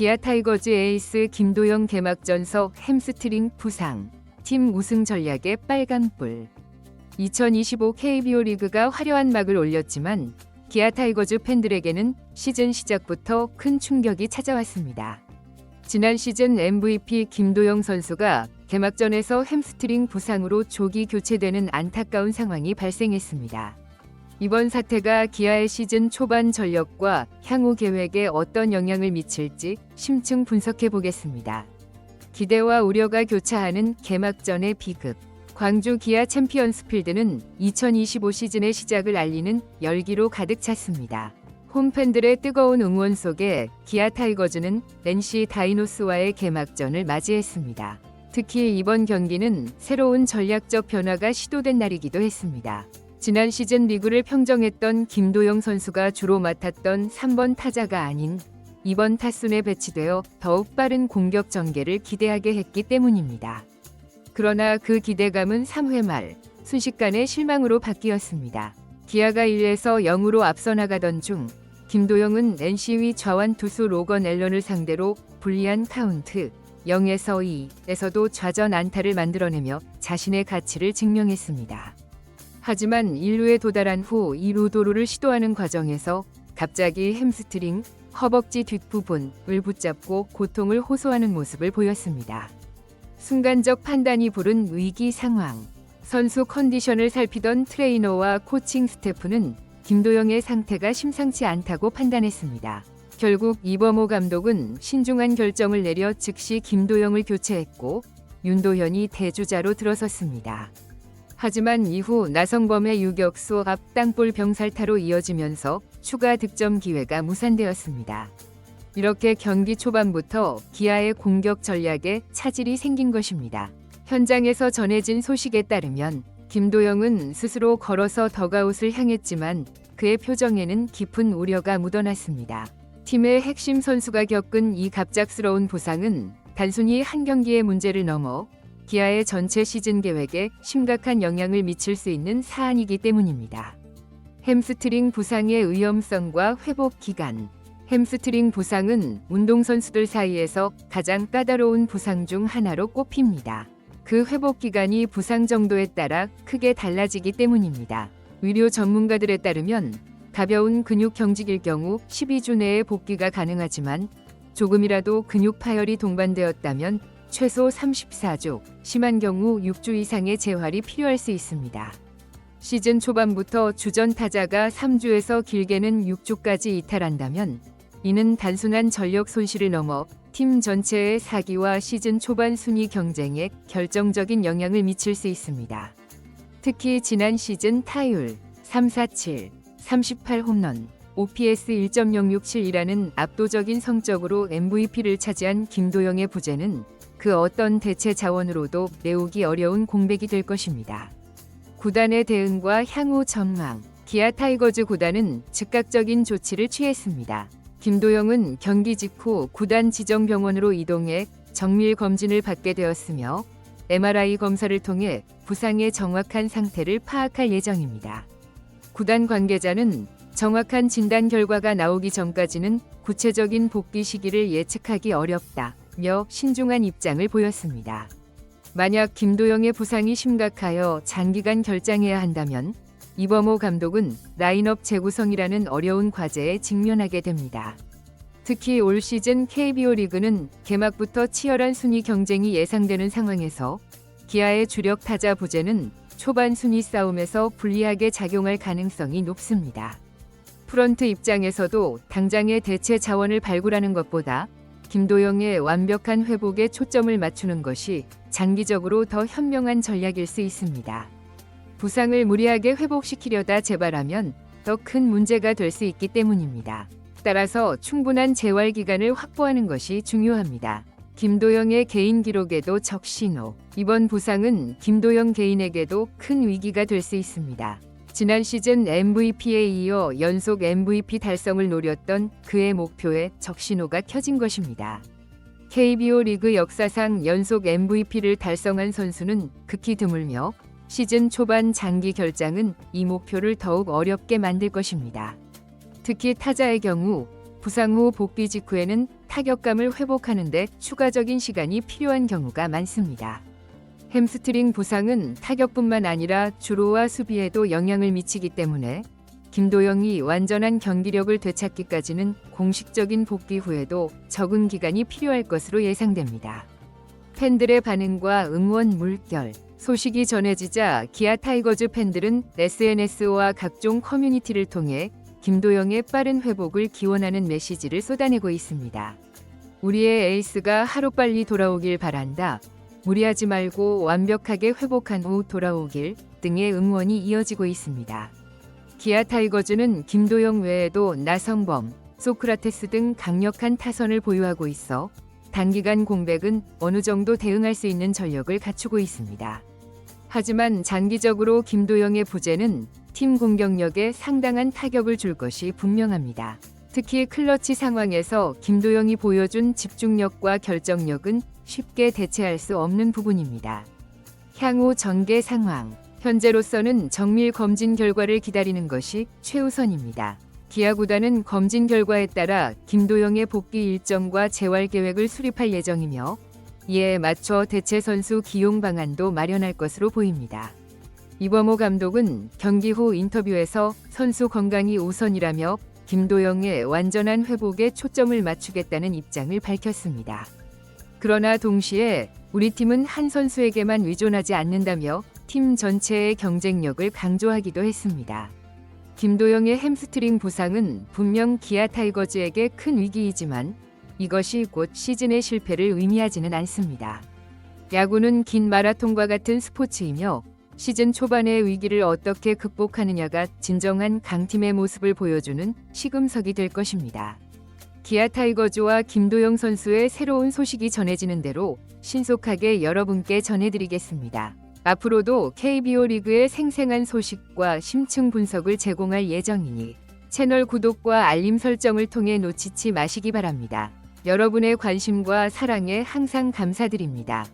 기아 타이거즈 에이스 김도영 개막전서 햄스트링 부상, 팀 우승 전략의 빨간불. 2025 KBO 리그가 화려한 막을 올렸지만 기아 타이거즈 팬들에게는 시즌 시작부터 큰 충격이 찾아왔습니다. 지난 시즌 MVP 김도영 선수가 개막전에서 햄스트링 부상으로 조기 교체되는 안타까운 상황이 발생했습니다. 이번 사태가 기아의 시즌 초반 전력과 향후 계획에 어떤 영향을 미칠지 심층 분석해 보겠습니다. 기대와 우려가 교차하는 개막전의 비극. 광주 기아 챔피언스 필드는 2025 시즌의 시작을 알리는 열기로 가득 찼습니다. 홈팬들의 뜨거운 응원 속에 기아 타이거즈는 NC 다이노스와의 개막전을 맞이했습니다. 특히 이번 경기는 새로운 전략적 변화가 시도된 날이기도 했습니다. 지난 시즌 리그를 평정했던 김도영 선수가 주로 맡았던 3번 타자가 아닌 2번 타순에 배치되어 더욱 빠른 공격 전개를 기대하게 했기 때문입니다. 그러나 그 기대감은 3회 말 순식간에 실망으로 바뀌었습니다. 기아가 1에서 0으로 앞서 나가던 중 김도영은 NC위 좌완 투수 로건 앨런을 상대로 불리한 카운트 0에서 2에서도 좌전 안타를 만들어내며 자신의 가치를 증명했습니다. 하지만 1루에 도달한 후 2루 도루를 시도하는 과정에서 갑자기 햄스트링, 허벅지 뒷부분을 붙잡고 고통을 호소하는 모습을 보였습니다. 순간적 판단이 부른 위기 상황. 선수 컨디션을 살피던 트레이너와 코칭 스태프는 김도영의 상태가 심상치 않다고 판단했습니다. 결국 이범호 감독은 신중한 결정을 내려 즉시 김도영을 교체했고 윤도현이 대주자로 들어섰습니다. 하지만 이후 나성범의 유격수 앞 땅볼 병살타로 이어지면서 추가 득점 기회가 무산되었습니다. 이렇게 경기 초반부터 기아의 공격 전략에 차질이 생긴 것입니다. 현장에서 전해진 소식에 따르면 김도영은 스스로 걸어서 더가웃을 향했지만 그의 표정에는 깊은 우려가 묻어났습니다. 팀의 핵심 선수가 겪은 이 갑작스러운 부상은 단순히 한 경기의 문제를 넘어 기아의 전체 시즌 계획에 심각한 영향을 미칠 수 있는 사안이기 때문입니다. 햄스트링 부상의 위험성과 회복 기간. 햄스트링 부상은 운동선수들 사이에서 가장 까다로운 부상 중 하나로 꼽힙니다. 그 회복 기간이 부상 정도에 따라 크게 달라지기 때문입니다. 의료 전문가들에 따르면 가벼운 근육 경직일 경우 12주 내에 복귀가 가능하지만 조금이라도 근육 파열이 동반되었다면 최소 34주, 심한 경우 6주 이상의 재활이 필요할 수 있습니다. 시즌 초반부터 주전 타자가 3주에서 길게는 6주까지 이탈한다면 이는 단순한 전력 손실을 넘어 팀 전체의 사기와 시즌 초반 순위 경쟁에 결정적인 영향을 미칠 수 있습니다. 특히 지난 시즌 타율 347, 38 홈런, OPS 1.067이라는 압도적인 성적으로 MVP를 차지한 김도영의 부재는 그 어떤 대체 자원으로도 메우기 어려운 공백이 될 것입니다. 구단의 대응과 향후 전망. 기아 타이거즈 구단은 즉각적인 조치를 취했습니다. 김도영은 경기 직후 구단 지정 병원으로 이동해 정밀 검진을 받게 되었으며 MRI 검사를 통해 부상의 정확한 상태를 파악할 예정입니다. 구단 관계자는 정확한 진단 결과가 나오기 전까지는 구체적인 복귀 시기를 예측하기 어렵다 며 신중한 입장을 보였습니다. 만약 김도영의 부상이 심각하여 장기간 결장해야 한다면 이범호 감독은 라인업 재구성이라는 어려운 과제에 직면하게 됩니다. 특히 올 시즌 KBO 리그는 개막부터 치열한 순위 경쟁이 예상되는 상황에서 기아의 주력 타자 부재는 초반 순위 싸움에서 불리하게 작용할 가능성이 높습니다. 프런트 입장에서도 당장의 대체 자원을 발굴하는 것보다 김도영의 완벽한 회복에 초점을 맞추는 것이 장기적으로 더 현명한 전략일 수 있습니다. 부상을 무리하게 회복시키려다 재발하면 더 큰 문제가 될 수 있기 때문입니다. 따라서 충분한 재활 기간을 확보하는 것이 중요합니다. 김도영의 개인 기록에도 적신호. 이번 부상은 김도영 개인에게도 큰 위기가 될 수 있습니다. 지난 시즌 MVP에 이어 연속 MVP 달성을 노렸던 그의 목표에 적신호가 켜진 것입니다. KBO 리그 역사상 연속 MVP를 달성한 선수는 극히 드물며 시즌 초반 장기 결장은 이 목표를 더욱 어렵게 만들 것입니다. 특히 타자의 경우 부상 후 복귀 직후에는 타격감을 회복하는데 추가적인 시간이 필요한 경우가 많습니다. 햄스트링 부상은 타격뿐만 아니라 주로와 수비에도 영향을 미치기 때문에 김도영이 완전한 경기력을 되찾기까지는 공식적인 복귀 후에도 적응 기간이 필요할 것으로 예상됩니다. 팬들의 반응과 응원 물결, 소식이 전해지자 기아 타이거즈 팬들은 SNS와 각종 커뮤니티를 통해 김도영의 빠른 회복을 기원하는 메시지를 쏟아내고 있습니다. 우리의 에이스가 하루빨리 돌아오길 바란다. 무리하지 말고 완벽하게 회복한 후 돌아오길 등의 응원이 이어지고 있습니다. 기아 타이거즈는 김도영 외에도 나성범, 소크라테스 등 강력한 타선을 보유하고 있어 단기간 공백은 어느 정도 대응할 수 있는 전력을 갖추고 있습니다. 하지만 장기적으로 김도영의 부재는 팀 공격력에 상당한 타격을 줄 것이 분명합니다. 특히 클러치 상황에서 김도영이 보여준 집중력과 결정력은 쉽게 대체할 수 없는 부분입니다. 향후 전개 상황. 현재로서는 정밀 검진 결과를 기다리는 것이 최우선입니다. 기아 구단은 검진 결과에 따라 김도영의 복귀 일정과 재활 계획을 수립할 예정이며 이에 맞춰 대체 선수 기용 방안도 마련할 것으로 보입니다. 이범호 감독은 경기 후 인터뷰에서 선수 건강이 우선이라며 김도영의 완전한 회복에 초점을 맞추겠다는 입장을 밝혔습니다. 그러나 동시에 우리 팀은 한 선수에게만 의존하지 않는다며 팀 전체의 경쟁력을 강조하기도 했습니다. 김도영의 햄스트링 부상은 분명 기아 타이거즈에게 큰 위기이지만 이것이 곧 시즌의 실패를 의미하지는 않습니다. 야구는 긴 마라톤과 같은 스포츠이며 시즌 초반의 위기를 어떻게 극복하느냐가 진정한 강팀의 모습을 보여주는 시금석이 될 것입니다. 기아 타이거즈와 김도영 선수의 새로운 소식이 전해지는 대로 신속하게 여러분께 전해드리겠습니다. 앞으로도 KBO 리그의 생생한 소식과 심층 분석을 제공할 예정이니 채널 구독과 알림 설정을 통해 놓치지 마시기 바랍니다. 여러분의 관심과 사랑에 항상 감사드립니다.